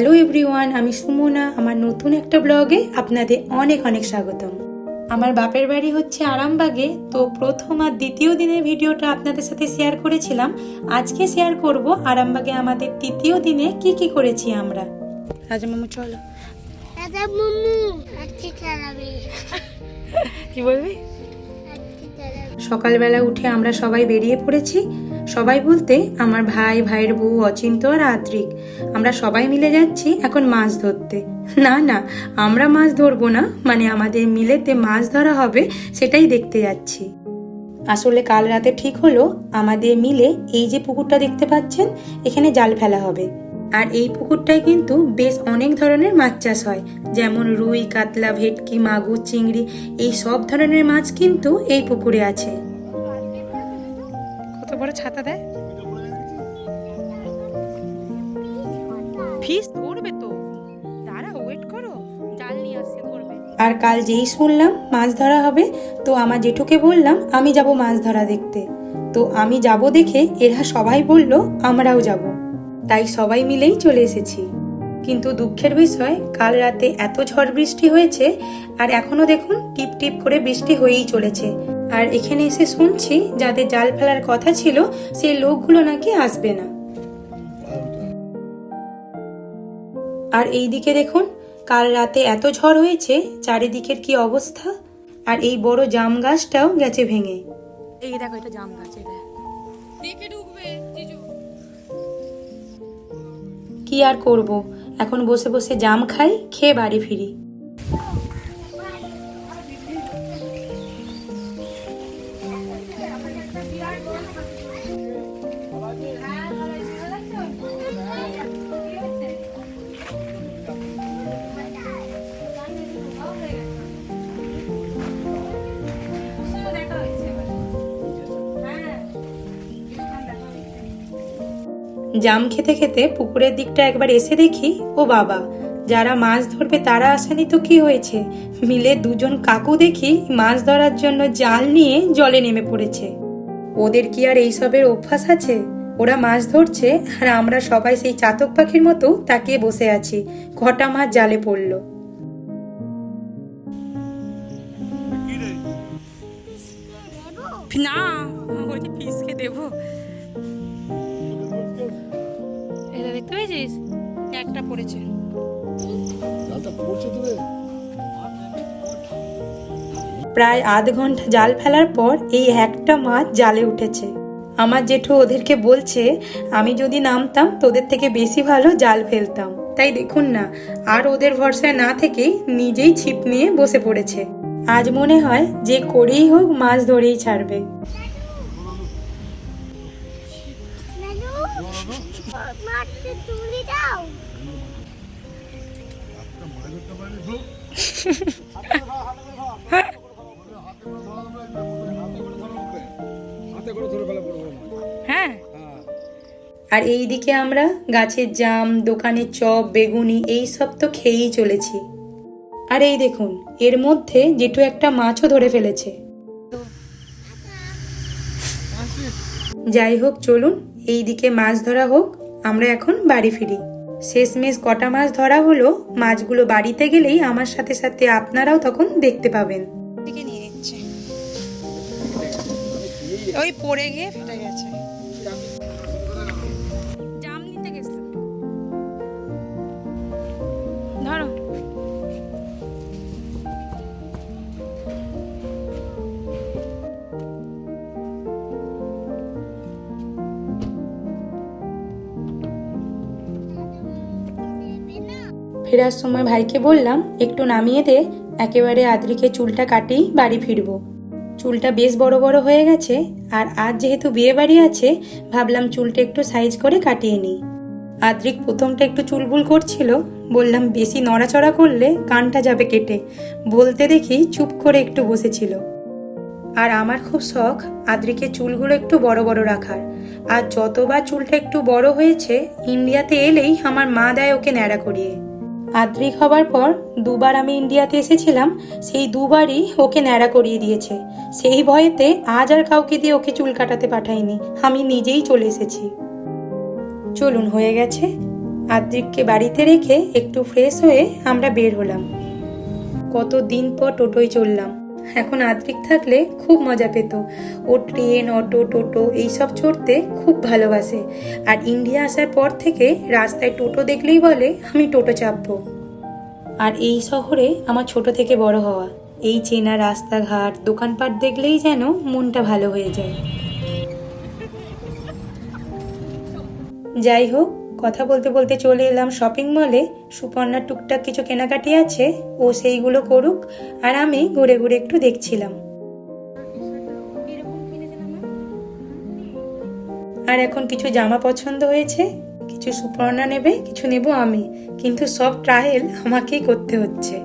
Hello everyone আমি সুমনা। আমার নতুন একটা ব্লগে আপনাদের অনেক অনেক স্বাগতম। আমার বাপের বাড়ি হচ্ছে আরামবাগে তো প্রথম আর দ্বিতীয় দিনের ভিডিওটা আপনাদের সাথে শেয়ার করেছিলাম। আজকে শেয়ার করব আরামবাগে আমাদের তৃতীয় দিনে কি কি করেছি আমরা। রাজামামু চলো। দাদা মুমু কি বলবি? সকালবেলা উঠে আমরা সবাই বেরিয়ে পড়েছি। সবাই বলতে আমার ভাই, ভাইয়ের বউ অচিন্ত আর আদ্রিক আমরা সবাই মিলে যাচ্ছি এখন মাছ ধরতে। না না, আমরা মাছ ধরবো না মানে আমাদের মিলেতে মাছ ধরা হবে, সেটাই দেখতে যাচ্ছি। আসলে কাল রাতে ঠিক হলো, আমাদের মিলে এই যে পুকুরটা দেখতে পাচ্ছেন, এখানে জাল ফেলা হবে। আর এই পুকুরটায় কিন্তু বেশ অনেক ধরনের মাছ চাষ হয়, যেমন রুই, কাতলা, ভেটকি, মাগুর, চিংড়ি, এই সব ধরনের মাছ কিন্তু এই পুকুরে আছে। বড় ছাতা দেয়? ফিস ধরবে তো। দাঁড়া ওয়েট করো। জাল নিয়ে আসছে, ধরবে। আর কাল যেই শুনলাম মাছ ধরা হবে, তো আমার জেঠুকে বললাম, আমি যাব মাছ ধরা দেখতে। তো আমি যাব দেখে এরা সবাই বলল, আমরাও যাব। তাই সবাই মিলেই চলে এসেছি। কিন্তু দুঃখের বিষয়, কাল রাতে এত ঝড় বৃষ্টি হয়েছে, আর এখনও দেখুন টিপ টিপ করে বৃষ্টি হয়েই চলেছে। আর এখানে এসে শুনছি যাদের জাল ফেলার কথা ছিল সেই লোকগুলো নাকি আসবে না। আর এই দিকে দেখুন কাল রাতে এত ঝড় হয়েছে চারিদিকের কি অবস্থা? আর এই বড় জাম গাছটাও গেছে ভেঙে। এই দেখো এটা জাম গাছ এটা। কি আর করব? এখন বসে বসে জাম খাই খেয়ে বাড়ি ফিরি। জাম খেতে খেতে পুকুরের দিকটা একবার এসে দেখি, ও বাবা, যারা মাছ ধরবে তারা আসেনি তো কি হয়েছে? মিলে দুজন কাকু দেখি মাছ ধরার জন্য জাল নিয়ে জলে নেমে পড়েছে। ওদের কি আর এইসবের অভ্যাস আছে? ওরা মাছ ধরছে আর আমরা সবাই সেই চাতক পাখির মতো তাকিয়ে বসে আছি, ঘটা মাছ জালে পড়ল। না বলছি ফিসকে দেবো। দেখতে পেয়েছিস? একটা পড়েছে। প্রায় আধ ঘণ্টা জাল ফেলার পর এই একটা মাছ জালে উঠেছে। আমার জেঠু ওদেরকে বলছে আমি যদি নামতাম তোদের থেকে বেশি ভালো জাল ফেলতাম। তাই দেখুন না আর ওদের ভরসায় না থেকেই নিজেই ছিপ নিয়ে বসে পড়েছে। আজ মনে হয় যে করেই হোক মাছ ধরেই ছাড়বে। মাছটা তুলে দাও। হ্যাঁ। হ্যাঁ আর এই দিকে আমরা গাছের জাম দোকানের চপ বেগুনি এই সব তো খেয়েই চলেছি। আর এই দেখুন এর মধ্যে জেঠু একটা মাছও ধরে ফেলেছে। যাই হোক চলুন এই দিকে মাছ ধরা হোক। আমরা এখন বাড়ি ফিরি। শেষমেশ কটা মাছ ধরা হলো, মাছগুলো বাড়িতে গেলেই আমার সাথে সাথে আপনারাও তখন দেখতে পাবেন। ওই পড়ে গিয়ে ফেটে গেছে। ফেরার সময় ভাইকে বললাম, একটু নামিয়ে দে, একেবারে আদ্রিকে চুলটা কাটেই বাড়ি ফিরবো। চুলটা বেশ বড় বড় হয়ে গেছে, আর আজ যেহেতু বিয়ে বাড়ি আছে, ভাবলাম চুলটা একটু সাইজ করে কাটিয়ে নিই। আদ্রিক প্রথমটা একটু চুলবুল করছিল, বললাম, বেশি নড়াচড়া করলে কানটা যাবে কেটে। বলতে দেখি চুপ করে একটু বসেছিল। আর আমার খুব শখ আদ্রিকে চুলগুলো একটু বড় বড় রাখার। আর যতবার চুলটা একটু বড় হয়েছে, ইন্ডিয়াতে এলেই আমার মা দেয় ওকে ন্যাড়া করিয়ে। আদ্রিক হবার পর দুবার আমি ইন্ডিয়াতে এসেছিলাম, সেই দুবারই ওকে ন্যাড়া করিয়ে দিয়েছে। সেই ভয়েতে আজ আর কাউকে দিয়ে ওকে চুল কাটাতে পাঠাইনি, আমি নিজেই চলে এসেছি। চলুন, হয়ে গেছে। আদ্রিককে বাড়িতে রেখে একটু ফ্রেশ হয়ে আমরা বের হলাম। কত দিন পর টোটোয় চললাম। এখন আদ্রিক থাকলে খুব মজা পেত। ও ট্রেন, অটো, টোটো, এইসব চড়তে খুব ভালোবাসে। আর ইন্ডিয়া আসার পর থেকে রাস্তায় টোটো দেখলেই বলে, আমি টোটো চাপবো। আর এই শহরে আমার ছোট থেকে বড় হওয়া। এই চেনা রাস্তাঘাট, দোকানপাট দেখলেই যেন মনটা ভালো হয়ে যায়। যাই হোক কথা বলতে বলতে চলে এলাম শপিং মলে সুপর্ণার টুকটাক কিছু কেনাকাটি আছে, ও সেইগুলো করুক, আর আমি ঘুরে ঘুরে একটু দেখছিলাম। আর এখন কিছু জামা পছন্দ হয়েছে, কিছু সুপর্ণা নেবে, কিছু নেব আমি। কিন্তু সব ট্রায়াল আমাকেই করতে হচ্ছে।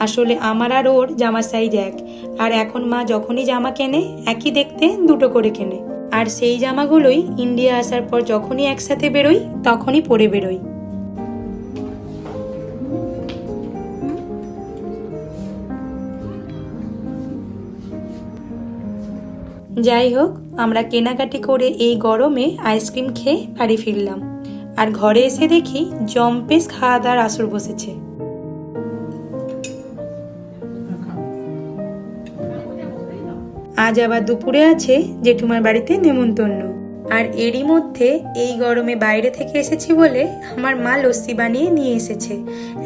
আসলে আমার আর ওর জামা সাইজ এক। আর এখন মা যখনই জামা কেনে, একই দেখতে দুটো করে কেনে। আর সেই জামাগুলোই ইন্ডিয়া আসার পর যখনই একসাথে বেরোই, তখনই পরে বেরোই। যাই হোক, আমরা কেনাকাটি করে এই গরমে আইসক্রিম খেয়ে বাড়ি ফিরলাম। আর ঘরে এসে দেখি জম্পেস খাওয়া দাওয়ার আসর বসেছে। আজ আবার দুপুরে আছে জেঠুমার বাড়িতে নেমন্তন্ন। আর এরই মধ্যে এই গরমে বাইরে থেকে এসেছি বলে আমার মা লস্যি বানিয়ে নিয়ে এসেছে।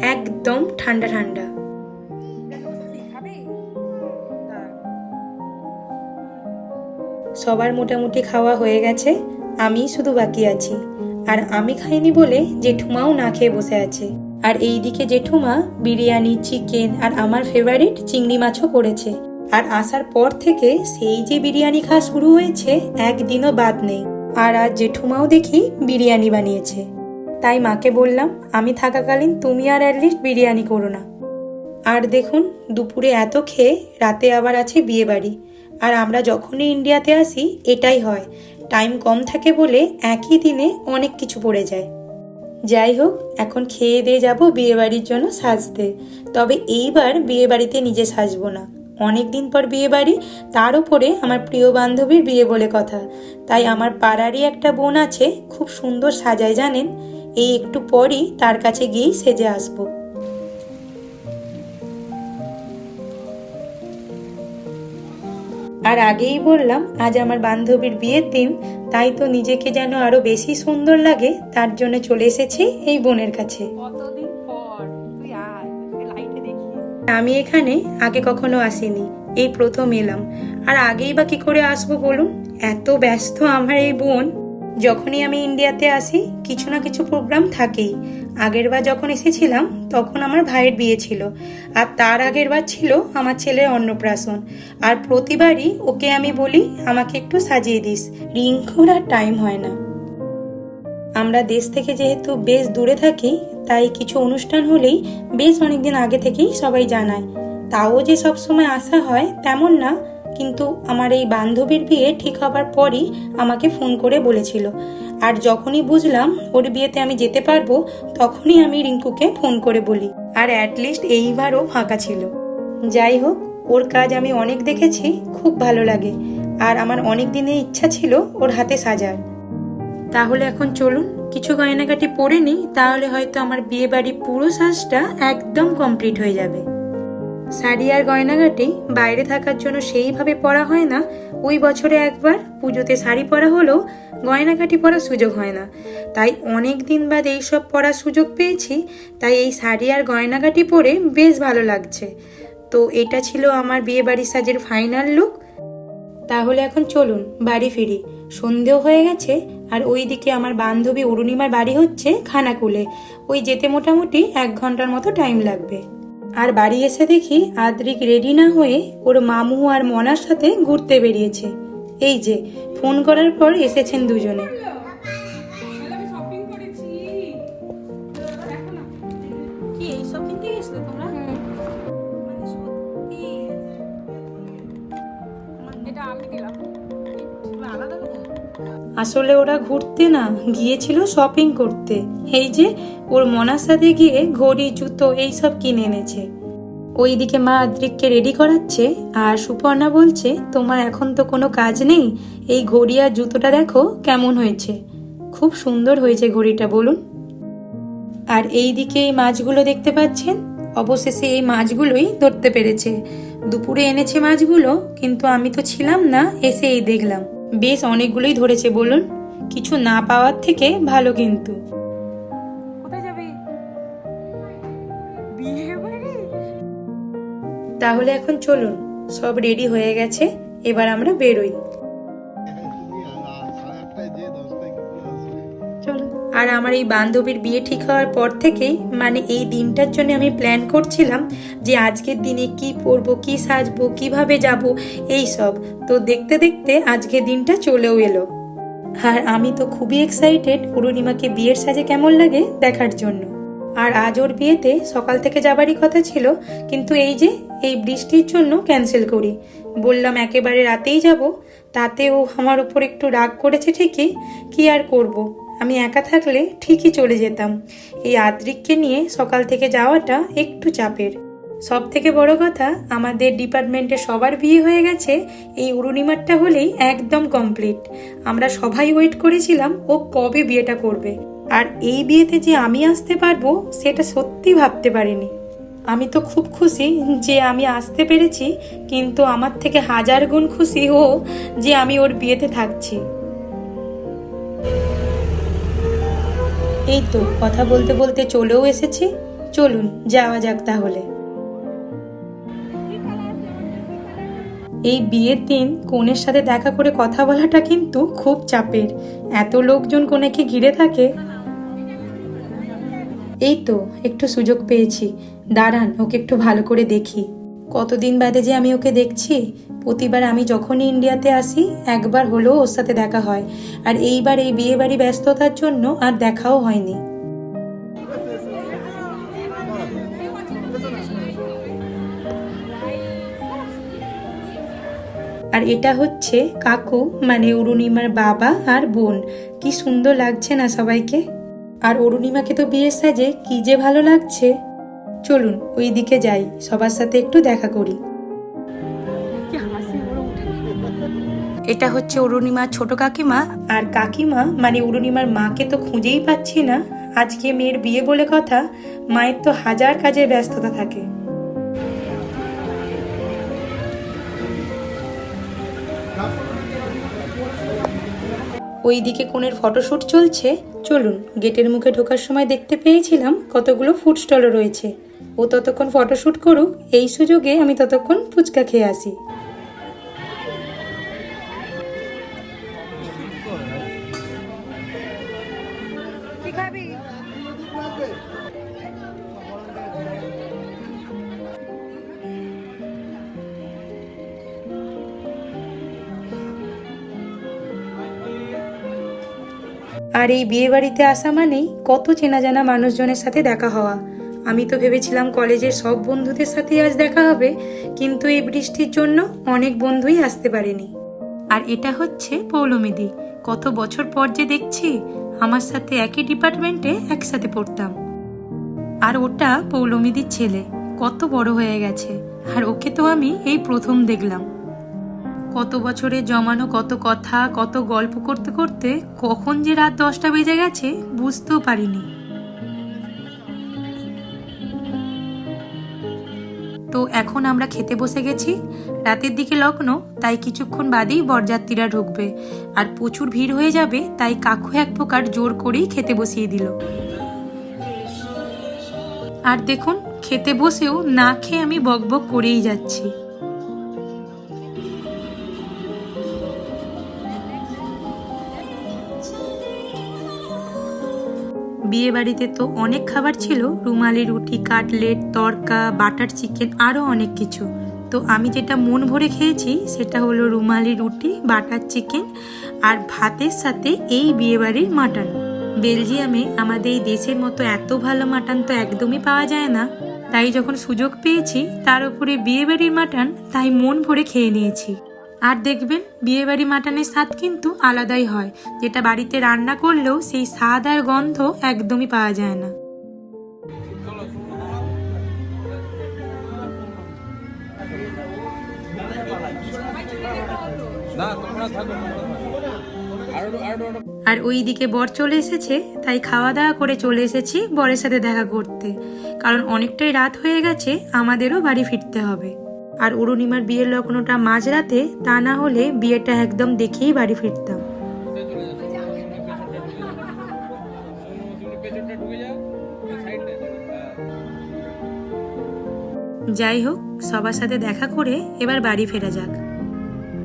একদম ঠান্ডা ঠান্ডা। সবার মোটামুটি খাওয়া হয়ে গেছে আমি শুধু বাকি আছি। আর আমি খাইনি বলে জেঠুমাও না খেয়ে বসে আছে। আর এইদিকে জেঠুমা বিরিয়ানি, চিকেন আর আমার ফেভারিট চিংড়ি মাছও করেছে। আর আসার পর থেকে সেই যে বিরিয়ানি খাওয়া শুরু হয়েছে, একদিনও বাদ নেই। আর আজ জেঠুমাও দেখি বিরিয়ানি বানিয়েছে। তাই মাকে বললাম, আমি থাকাকালীন তুমি আর অ্যাটলিস্ট বিরিয়ানি করো না। আর দেখুন, দুপুরে এত খেয়ে রাতে আবার আছে বিয়ে বাড়ি আর আমরা যখনই ইন্ডিয়াতে আসি, এটাই হয়। টাইম কম থাকে বলে একই দিনে অনেক কিছু পড়ে যায়। যাই হোক, এখন খেয়ে দিয়ে যাব বিয়ে বাড়ির জন্য সাজতে। তবে এইবার বিয়ে বাড়িতে নিজে সাজবো না। অনেক দিন পর বিয়ে বাড়ি তার উপরে আমার প্রিয় বান্ধবীর বিয়ে বলে কথা। তাই আমার পাড়ারই একটা বোন আছে, খুব সুন্দর সাজায়, জানেন? এই একটু পরই তার কাছে গিয়েই সেজে আসব। আর আগেই বললাম, আজ আমার বান্ধবীর বিয়ের দিন, তাই তো নিজেকে যেন আরও বেশি সুন্দর লাগে, তার জন্য চলে এসেছি এই বোনের কাছে। কতদিন আমি এখানে আগে কখনো আসিনি, এই প্রথম এলাম। আর আগেই বা কি করে আসব বলুন? এত ব্যস্ত আমার এই বোন। যখনই আমি ইন্ডিয়াতে আসি, কিছু না কিছু প্রোগ্রাম থাকেই। আগের বার যখন এসেছিলাম, তখন আমার ভাইয়ের বিয়ে ছিল। আর তার আগের বার ছিল আমার ছেলের অন্নপ্রাশন। আর প্রতিবারই ওকে আমি বলি, আমাকে একটু সাজিয়ে দিস। রিঙ্কুর আর টাইম হয় না। আমরা দেশ থেকে যেহেতু বেশ দূরে থাকি তাই কিছু অনুষ্ঠান হলেই বেশ অনেকদিন আগে থেকেই সবাই জানায়। তাও যে সব সময় আসা হয় তেমন না, কিন্তু আমার এই বান্ধবীর বিয়ে ঠিক হবার পরই আমাকে ফোন করে বলেছিল। আর যখনই বুঝলাম ওর বিয়েতে আমি যেতে পারব, তখনই আমি রিঙ্কুকে ফোন করে বলি। আর অ্যাটলিস্ট এইবারও ফাঁকা ছিল। যাই হোক, ওর কাজ আমি অনেক দেখেছি, খুব ভালো লাগে। আর আমার অনেক দিনের ইচ্ছা ছিল ওর হাতে সাজার। তাহলে এখন চলুন কিছু গয়নাগাটি পরে নিই তাহলে হয়তো আমার বিয়ে বাড়ি পুরো সাজটা একদম কমপ্লিট হয়ে যাবে। শাড়ি আর গয়নাগাটি বাইরে থাকার জন্য সেইভাবে পরা হয় না। ওই বছরে একবার পুজোতে শাড়ি পরা হলেও গয়নাগাটি পরার সুযোগ হয় না। তাই অনেক দিন বাদ এইসব পরার সুযোগ পেয়েছি, তাই এই শাড়ি আর গয়নাগাটি পরে বেশ ভালো লাগছে। তো এটা ছিল আমার বিয়ে বাড়ির সাজের ফাইনাল লুক তাহলে এখন চলুন, বাড়ি ফিরি। সন্ধেও হয়ে গেছে আর ওই দিকে আমার বান্ধবী অরুণিমার বাড়ি হচ্ছে খানাকুলে। ওই যেতে মোটামুটি এক ঘণ্টার মতো টাইম লাগবে। আর বাড়ি এসে দেখি আদ্রিক রেডি না হয়ে ওর মামু আর মনার সাথে ঘুরতে বেরিয়েছে। এই যে ফোন করার পর এসেছেন দুজনে। আসলে ওরা ঘুরতে না গিয়েছিল শপিং করতে। এই যে, ওর মনার সাথে গিয়ে ঘড়ি, জুতো এইসব কিনে এনেছে। ওইদিকে মা আদ্রিককে রেডি করাচ্ছে আর সুপর্ণা বলছে, তোমার এখন তো কোনো কাজ নেই, এই ঘড়ি আর জুতোটা দেখো কেমন হয়েছে। খুব সুন্দর হয়েছে ঘড়িটা, বলুন। আর এই দিকে এই মাছগুলো দেখতে পাচ্ছেন? অবশেষে এই মাছগুলোই ধরতে পেরেছে। দুপুরে এনেছে মাছগুলো, কিন্তু আমি তো ছিলাম না এসে এই দেখলাম। বেশ অনেকগুলোই ধরেছে বলুন। কিছু না পাওয়ার থেকে ভালো কিন্তু। তাহলে এখন চলুন সব রেডি হয়ে গেছে এবার আমরা বেরোই। আমার এই বান্ধবীর বিয়ে ঠিক হওয়ার পর থেকেই মানে এই দিনটার জন্য আমি প্ল্যান করছিলাম যে আজকের দিনে কি পরবো, কি সাজবো, কীভাবে যাব, এই সব। তো দেখতে দেখতে আজকের দিনটা চলেও এলো। আর আমি তো খুবই এক্সাইটেড অরুণিমাকে বিয়ের সাজে কেমন লাগে দেখার জন্য। আর আজ ওর বিয়েতে সকাল থেকে যাবারই কথা ছিল, কিন্তু এই যে এই বৃষ্টির জন্য ক্যান্সেল করি। বললাম একেবারে রাতেই যাব তাতে ও আমার উপর একটু রাগ করেছে ঠিকই, কি আর করব। আমি একা থাকলে ঠিকই চলে যেতাম। এই আদ্রিককে নিয়ে সকাল থেকে যাওয়াটা একটু চাপের। সব থেকে বড় কথা, আমাদের ডিপার্টমেন্টে সবার বিয়ে হয়ে গেছে, এই অরুণিমারটা হলেই একদম কমপ্লিট। আমরা সবাই ওয়েট করেছিলাম ও কবে বিয়েটা করবে। আর এই বিয়েতে যে আমি আসতে পারব, সেটা সত্যি ভাবতে পারিনি। আমি তো খুব খুশি যে আমি আসতে পেরেছি, কিন্তু আমার থেকে হাজার গুণ খুশি ও যে আমি ওর বিয়েতে থাকছি। এই তো, কথা বলতে বলতে চলেও এসেছি। চলুন, যাওয়া যাক তাহলে। এই বিয়ের দিন কনের সাথে দেখা করে কথা বলাটা কিন্তু খুব চাপের। এত লোকজন কনেকে ঘিরে থাকে? এই তো, একটু সুযোগ পেয়েছি। দাঁড়ান, ওকে একটু ভালো করে দেখি। কতদিন বাদে যে আমি ওকে দেখছি, প্রতিবার আমি যখনই ইন্ডিয়াতে আসি, একবার হলেও ওর সাথে দেখা হয়। আর এইবার এই বিয়ে বাড়ি ব্যস্ততার জন্য আর দেখাও হয়নি। আর এটা হচ্ছে কাকু মানে অরুণিমার বাবা আর বোন। কি সুন্দর লাগছে না সবাইকে। আর অরুণিমাকে তো বিয়ের সাজে কি যে ভালো লাগছে। চলুন ওই দিকে যাই সবার সাথে একটু দেখা করি। এটা হচ্ছে অরুণিমার ছোট কাকিমা। আর কাকিমা মানে অরুণিমার মাকে তো খুঁজেই পাচ্ছি না। আজকে মেয়ের বিয়ে বলে কথা মায়ের তো হাজার কাজে ব্যস্ততা থাকে। ওইদিকে কোণের ফটোশ্যুট চলছে। চলুন গেটের মুখে ঢোকার সময় দেখতে পেয়েছিলাম কতগুলো ফুড স্টলও রয়েছে। ও ততক্ষণ ফটোশ্যুট করুক এই সুযোগে আমি ততক্ষণ ফুচকা খেয়ে আসি। আর এই বিয়ে বাড়িতে আসা মানেই কত চেনা জানা মানুষজনের সাথে দেখা হওয়া। আমি তো ভেবেছিলাম কলেজের সব বন্ধুদের সাথে আজ দেখা হবে, কিন্তু এই বৃষ্টির জন্য অনেক বন্ধুই আসতে পারেনি। আর এটা হচ্ছে পৌলমিদি। কত বছর পর যে দেখছি, আমার সাথে একই ডিপার্টমেন্টে একসাথে পড়তাম। আর ওটা পৌলমিদির ছেলে। কত বড় হয়ে গেছে। আর ওকে তো আমি এই প্রথম দেখলাম। কত বছরে জমানো কত কথা, কত গল্প করতে করতে কখন যে রাত দশটা বেজে গেছে, বুঝতেও পারিনি। তো এখন আমরা খেতে বসে গেছি। রাতের দিকে লগ্ন, তাই কিছুক্ষণ বাদেই বরযাত্রীরা ঢুকবে। আর প্রচুর ভিড় হয়ে যাবে, তাই কাকু এক প্রকার জোর করেই খেতে বসিয়ে দিল। আর দেখুন, খেতে বসেও না খেয়ে আমি বকবক করেই যাচ্ছি। বিয়ে বাড়িতে তো অনেক খাবার ছিল, রুমালি রুটি, কাটলেট, তরকা, বাটার চিকেন আরও অনেক কিছু। তো আমি যেটা মন ভরে খেয়েছি, সেটা হলো রুমালি রুটি, বাটার চিকেন আর ভাতের সাথে এই বিয়েবাড়ির মাটন। বেলজিয়ামে আমাদের এই দেশের মতো এত ভালো মাটন তো একদমই পাওয়া যায় না। তাই যখন সুযোগ পেয়েছি, তার উপরে বিয়েবাড়ির মাটন তাই মন ভরে খেয়ে নিয়েছি। আর দেখবেন, বিয়েবাড়ি মাটনের স্বাদ কিন্তু আলাদাই হয়। যেটা বাড়িতে রান্না করলেও সেই স্বাদ আর গন্ধ একদমই পাওয়া যায় না। আর ওই দিকে বর চলে এসেছে, তাই খাওয়া দাওয়া করে চলে এসেছি বরের সাথে দেখা করতে। কারণ অনেকটাই রাত হয়ে গেছে, আমাদেরও বাড়ি ফিরতে হবে। আর অরুণিমার বিয়ের লগ্নটা মাঝরাতে, তা না হলে বিয়েটা একদম দেখেই বাড়ি ফিরতাম। যাই হোক, সবার সাথে দেখা করে এবার বাড়ি ফেরা যাক।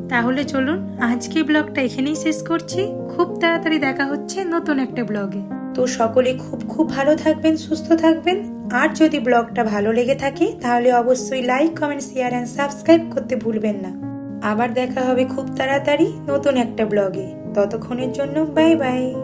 তাহলে চলুন আজকে ব্লগটা এখানেই শেষ করছি। খুব তাড়াতাড়ি দেখা হচ্ছে নতুন একটা ব্লগে। তো সকলে খুব খুব ভালো থাকবেন, সুস্থ থাকবেন। আর যদি ব্লগটা ভালো লেগে থাকে, তাহলে অবশ্যই like comment share and subscribe করতে ভুলবেন না। আবার দেখা হবে খুব তাড়াতাড়ি নতুন একটা ব্লগে। ততক্ষণের জন্য বাই বাই